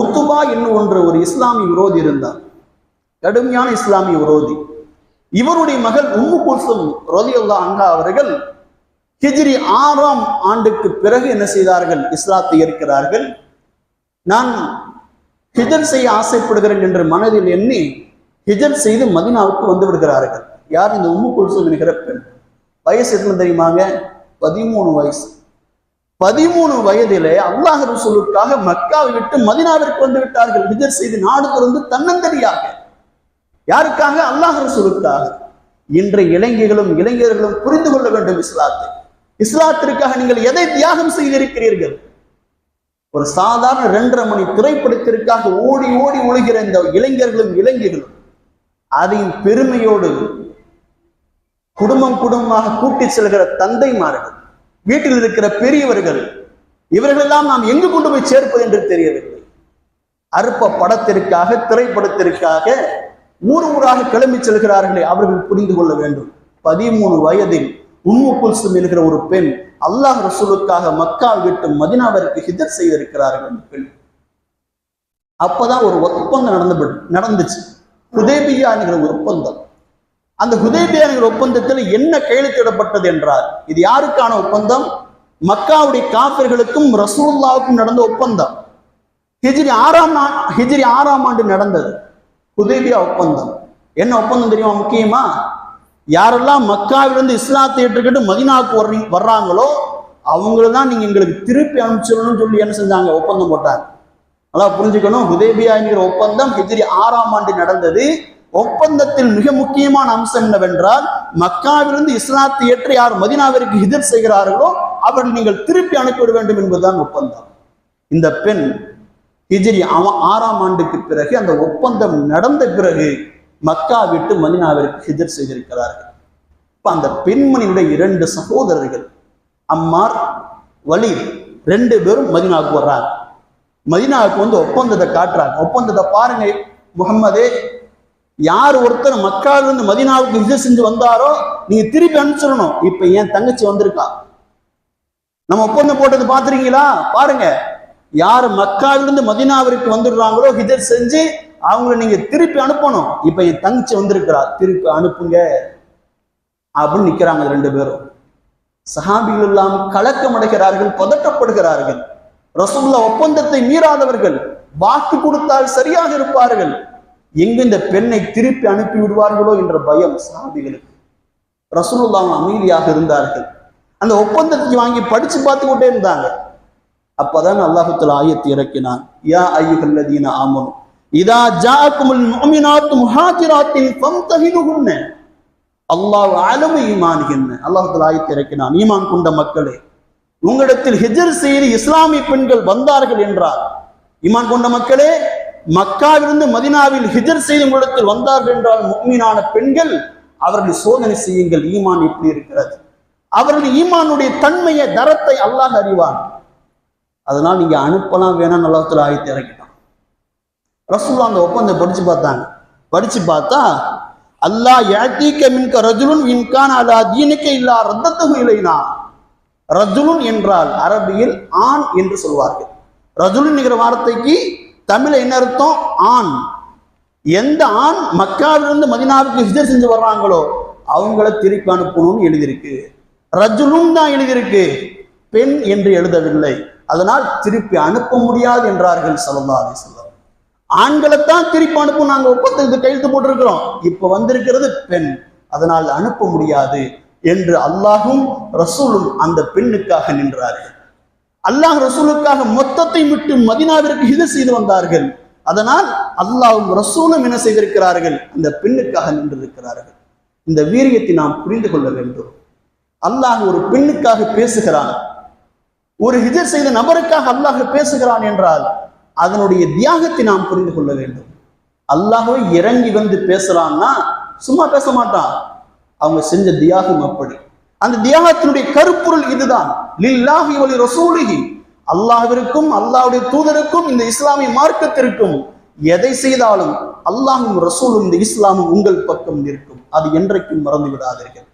உத்துபா என்னும் ஒன்று ஒரு இஸ்லாமிய விரோதி இருந்தார். கடுமையான இஸ்லாமிய விரோதி. இவருடைய மகள் உம்மு குல்சும் ரலியல்லா அங்கா அவர்கள் ஹிஜ்ரி ஆறாம் ஆண்டுக்கு பிறகு என்ன செய்தார்கள்? இஸ்லாத்தை ஏற்கிறார்கள். நான் ஹிஜர் செய்ய ஆசைப்படுகிறேன் என்று மனதில் எண்ணி ஹிஜர் செய்து மதினாவுக்கு வந்து விடுகிறார்கள். யார் இந்த உம்மு குல்சும் என்கிற பெண்? வயசு எத்தனை தெரியுமாங்க? பதிமூணு வயசு. பதிமூணு வயதிலே அல்லாஹ் ரசூலுக்காக மக்காவை விட்டு மதினாவிற்கு வந்து விட்டார்கள். ஹிஜர் செய்து நாடு திறந்து தன்னந்தனியாக. யாருக்காக? அல்லாஹ் ரசூலுக்காக. இன்றைய இளைஞர்களும் இளைஞர்களும் புரிந்து கொள்ள வேண்டும் இஸ்லாத்தை. இஸ்லாத்திற்காக நீங்கள் எதை தியாகம் செய்திருக்கிறீர்கள்? ஒரு சாதாரண ரெண்டரை மணி திரைப்படத்திற்காக ஓடி ஓடி ஒழுகிற இந்த இளைஞர்களும் இளைஞர்களும் அதையும் பெருமையோடு குடும்பம் குடும்பமாக கூட்டிச் செல்கிற தந்தைமார்கள் வீட்டில் இருக்கிற பெரியவர்கள் இவர்களெல்லாம் நாம் எங்கு கொண்டு போய் சேர்ப்பது என்று தெரியவில்லை. அற்ப படத்திற்காக திரைப்படத்திற்காக ஊர் ஊராக கிளம்பி செல்கிறார்களே அவர்கள் புரிந்து கொள்ள வேண்டும். பதிமூணு வயதில் உம்மு குல்சும் என்கிற ஒரு பெண் அல்லாஹ் ரசூலுக்காக மக்கா விட்டு மதினாவிற்கு ஹிதர் செய்திருக்கிறார்கள் அந்த பெண். அப்பதான் ஒரு ஒப்பந்தம் நடந்து நடந்துச்சு. உதேபியா என்கிற ஒரு ஒப்பந்தம். அந்த ஹுதேபியா ஒப்பந்தத்தில் என்ன கையெழுத்திடப்பட்டது என்றார். இது யாருக்கான ஒப்பந்தம்? மக்காவுடைய காப்பிர்களுக்கும் ரசூல்லாவுக்கும் நடந்த ஒப்பந்தம். ஹிஜிரி ஆறாம் ஹிஜிரி ஆறாம் ஆண்டு நடந்தது. ஹுதேபியா ஒப்பந்தம். என்ன ஒப்பந்தம் தெரியுமா முக்கியமா? யாரெல்லாம் மக்காவிலிருந்து இஸ்லாத்தை ஏற்றுக்கிட்டு மதினாவுக்கு வர்றீங்க வர்றாங்களோ அவங்கள தான் நீங்க எங்களுக்கு திருப்பி அனுப்பிச்சிடணும்னு சொல்லி என்ன செஞ்சாங்க? ஒப்பந்தம் போட்டாங்க. நல்லா புரிஞ்சுக்கணும். ஹுதேபியா என்கிற ஒப்பந்தம் ஹிஜ்ரி ஆறாம் ஆண்டு நடந்தது. ஒப்பந்தத்தில் மிக முக்கியமான அம்சம் என்னவென்றால் மக்காவிலிருந்து இஸ்லாத்தை ஏற்று யார் மதினாவிற்கு எதிர் செய்கிறார்களோ அவர்கள் நீங்கள் திருப்பி அனுப்பிவிட வேண்டும் என்பதுதான் ஒப்பந்தம். இந்த பெண் ஹிஜிரி ஆறாம் ஆண்டுக்கு பிறகு அந்த ஒப்பந்தம் நடந்த பிறகு மக்கா விட்டு மதினாவிற்கு ஹிஜர் செய்திருக்கிறார்கள். இப்ப அந்த பெண்மணியுடைய இரண்டு சகோதரர்கள் அம்மார் வலி ரெண்டு பேரும் மதினாவுக்கு வர்றாங்க. மதினாவுக்கு வந்து ஒப்பந்தத்தை காட்டுறாங்க. ஒப்பந்தத்தை பாருங்க முகம்மதே யார் ஒருத்தர் மக்காவிலிருந்து மதினாவுக்கு இது செஞ்சு வந்தாரோ நீங்க திருப்பி அனுப்பிச்சிடணும். இப்ப என் தங்கச்சி வந்திருக்கா. நம்ம ஒப்பந்தம் போட்டது பாத்துறீங்களா பாருங்க. யார் மக்காவிலிருந்து மதினாவிற்கு வந்துடுறாங்களோ ஹிஜர் செஞ்சு அவங்கள நீங்க திருப்பி அனுப்பணும். இப்ப என் தங்கச்சி வந்திருக்கிறா. திருப்பி அனுப்புங்க. அப்படின்னு நிக்கிறாங்க ரெண்டு பேரும். சஹாபிகள் எல்லாம் கலக்கம் அடைகிறார்கள் பதட்டப்படுகிறார்கள். ரசகுல்லா ஒப்பந்தத்தை மீறாதவர்கள் வாக்கு கொடுத்தால் சரியாக இருப்பார்கள். எங்கு இந்த பெண்ணை திருப்பி அனுப்பி விடுவார்களோ என்ற பயம் சாபிகளுக்கு ரசூலுல்லாஹ் அமைதியாக இருந்தார்கள். அந்த ஒப்பந்தத்தை வாங்கி படிச்சு பார்த்து கொண்டே இருந்தாங்க. அப்பதான் அல்லாஹுத்துல ஆயத்தை இறக்கினான். யா ஐயுகல்லதீன ஆமனும் இதா ஜாஅக்குமுல் முஃமினாத்து முஹாஜிராத்தின் ஃபம்தஹினுஹுன்ன அல்லாஹ் அலமு ஈமான்கின்ன அல்லாஹுத்துல ஆயத்தை இறக்கினான். ஈமான் கொண்ட மக்களே உங்களிடத்தில் ஹிஜர் செய்து இஸ்லாமிய பெண்கள் வந்தார்கள் என்றார் ஈமான் கொண்ட மக்களே மக்காவிலிருந்து மதினாவில் ஹிஜர் செய்து உங்களிடத்தில் வந்தார்கள் என்றால் முக்மீனான பெண்கள் அவர்களை சோதனை செய்யுங்கள் ஈமான் எப்படி இருக்கிறது? அவர்கள் ஈமானுடைய தன்மையை தரத்தை அல்லாஹ் அறிவான். அதனால் நீங்க அனுப்பலாம் வேணாம் நல்லத்தில் ஆயத்தை இறக்கிட்டான். ரசூல்லா அந்த ஒப்பந்தம் படிச்சு பார்த்தாங்க. படிச்சு பார்த்தா அல்லாஹ் யாத்தீக்க மின்க ரஜுலுன் இன்கான் அலா தீனுக்க இல்லா ரத்தத்தும் இல்லைனா ரஜுலுன் என்றால் அரபியில் ஆண் என்று சொல்வார்கள். ரஜுலுன் என்கிற வார்த்தைக்கு தமிழ்ல என்ன அர்த்தம்? ஆண். எந்த ஆண் மக்காவிலிருந்து மதினாவுக்கு ஹிஜர் செஞ்சு வர்றாங்களோ அவங்கள திருப்பி அனுப்பணும்னு எழுதியிருக்கு. ரஜுலும் தான் எழுதியிருக்கு. பெண் என்று எழுதவில்லை. அதனால் திருப்பி அனுப்ப முடியாது என்றார்கள் ஸல்லல்லாஹு அலைஹி வஸல்லம். ஆண்களைத்தான் திருப்பி அனுப்பும் நாங்கள் ஒப்பந்தத்தை கையெழுத்து போட்டிருக்கிறோம். இப்ப வந்திருக்கிறது பெண். அதனால் அனுப்ப முடியாது என்று அல்லாஹும் ரசூலும் அந்த பெண்ணுக்காக நின்றார்கள். அல்லாஹ் ரசூலுக்காக மொத்தத்தை விட்டு மதினாவிற்கு இது செய்து வந்தார்கள். அதனால் அல்லாஹ்வும் ரசூலும் என்ன செய்திருக்கிறார்கள்? அந்த பெண்ணுக்காக நின்றிருக்கிறார்கள். இந்த வீரியத்தை நாம் புரிந்து கொள்ள வேண்டும். அல்லாஹ் ஒரு பெண்ணுக்காக பேசுகிறான். ஒரு ஹிஜர் செய்த நபருக்காக அல்லாஹ் பேசுகிறான் என்றால் அதனுடைய தியாகத்தை நாம் புரிந்து கொள்ள வேண்டும். அல்லாஹோ இறங்கி வந்து பேசலான்னா சும்மா பேச மாட்டான். அவங்க செஞ்ச தியாகம் அப்படி. அந்த தியாகத்தினுடைய கருப்பொருள் இதுதான். லில்லாஹி ஒலி ரசூலுகி அல்லாஹிற்கும் அல்லாஹுடைய தூதருக்கும் இந்த இஸ்லாமிய மார்க்கத்திற்கும் எதை செய்தாலும் அல்லாஹும் ரசூலும் இந்த இஸ்லாமும் உங்கள் பக்கம் நிற்கும் அது என்றைக்கும் மறந்து விடாதீர்கள்